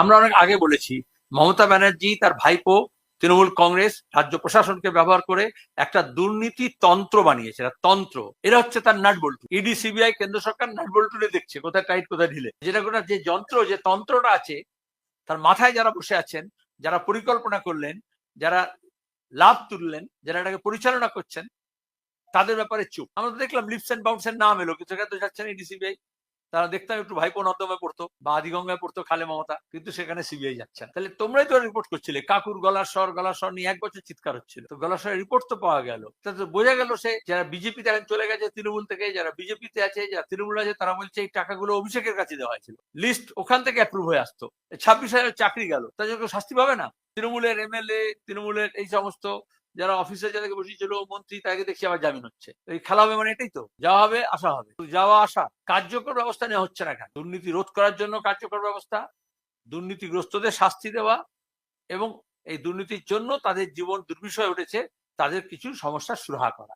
আমরা অনেক আগে বলেছি, মমতা ব্যানার্জি তার ভাইপো তৃণমূল কংগ্রেস রাজ্য প্রশাসনকে ব্যবহার করে একটা দুর্নীতি তন্ত্র বানিয়েছে তন্ত্র। এরা হচ্ছে তার নাট বল্টু। ইডি, সিবিআই, কেন্দ্র সরকার নাট বল্টুরে দেখছে, কোথায় টাইট, কোথায় ঢিলে। যেটা কোটা যে যন্ত্র, যে তন্ত্রটা আছে, তার মাথায় যারা বসে আছেন, যারা পরিকল্পনা করলেন, যারা লাভ তুললেন, যারা এটাকে পরিচালনা করছেন, তাদের ব্যাপারে চুপ। আমরা দেখলাম লিপস অ্যান্ড বাউন্স এর নাম এলো, কিছু তো যাচ্ছে না ডিসিবিআই তারা দেখতাম একটু ভাইপো নর্দমে পড়তো বা আদিগঙ্গায় পড়তো খালে মমতা, কিন্তু সেখানে সিবিআই যাচ্ছে তাহলে তোমরাই তো রিপোর্ট করছিলে, কাকুর গলার স্বর গলার স্বর নিয়ে এক বছর চিৎকার হচ্ছিল। তো গলার স্বরের রিপোর্ট তো পাওয়া গেল। তাতে তো বোঝা গেল সে, যারা বিজেপিতে এখন চলে গেছে, তৃণমূল থেকে, যারা বিজেপিতে আছে, যারা তৃণমূল আছে, তারা বলছে এই টাকাগুলো অভিষেকের কাছে দেওয়া হয়েছিল। লিস্ট ওখান থেকে অ্যাপ্রুভ হয়ে আসতো। ছাব্বিশ হাজার চাকরি গেল। কেউ শাস্তি পাবে না? তৃণমূলের এমএলএ তৃণমূলের এই সমস্ত যারা অফিসে যাদেরকে বসিয়েছিল মন্ত্রী, তাকে দেখি আবার জামিন হচ্ছে। এই খেলা হবে মানে এটাই তো। যাওয়া হবে, আসা হবে। যাওয়া, আসা। কার্যকর ব্যবস্থা নেওয়া হচ্ছে না কেন দুর্নীতি রোধ করার জন্য কার্যকর ব্যবস্থা, দুর্নীতিগ্রস্তদের শাস্তি দেওয়া এবং এই দুর্নীতির জন্য তাদের জীবন দুর্বিষয় উঠেছে তাদের কিছু সমস্যা সুরাহা করা।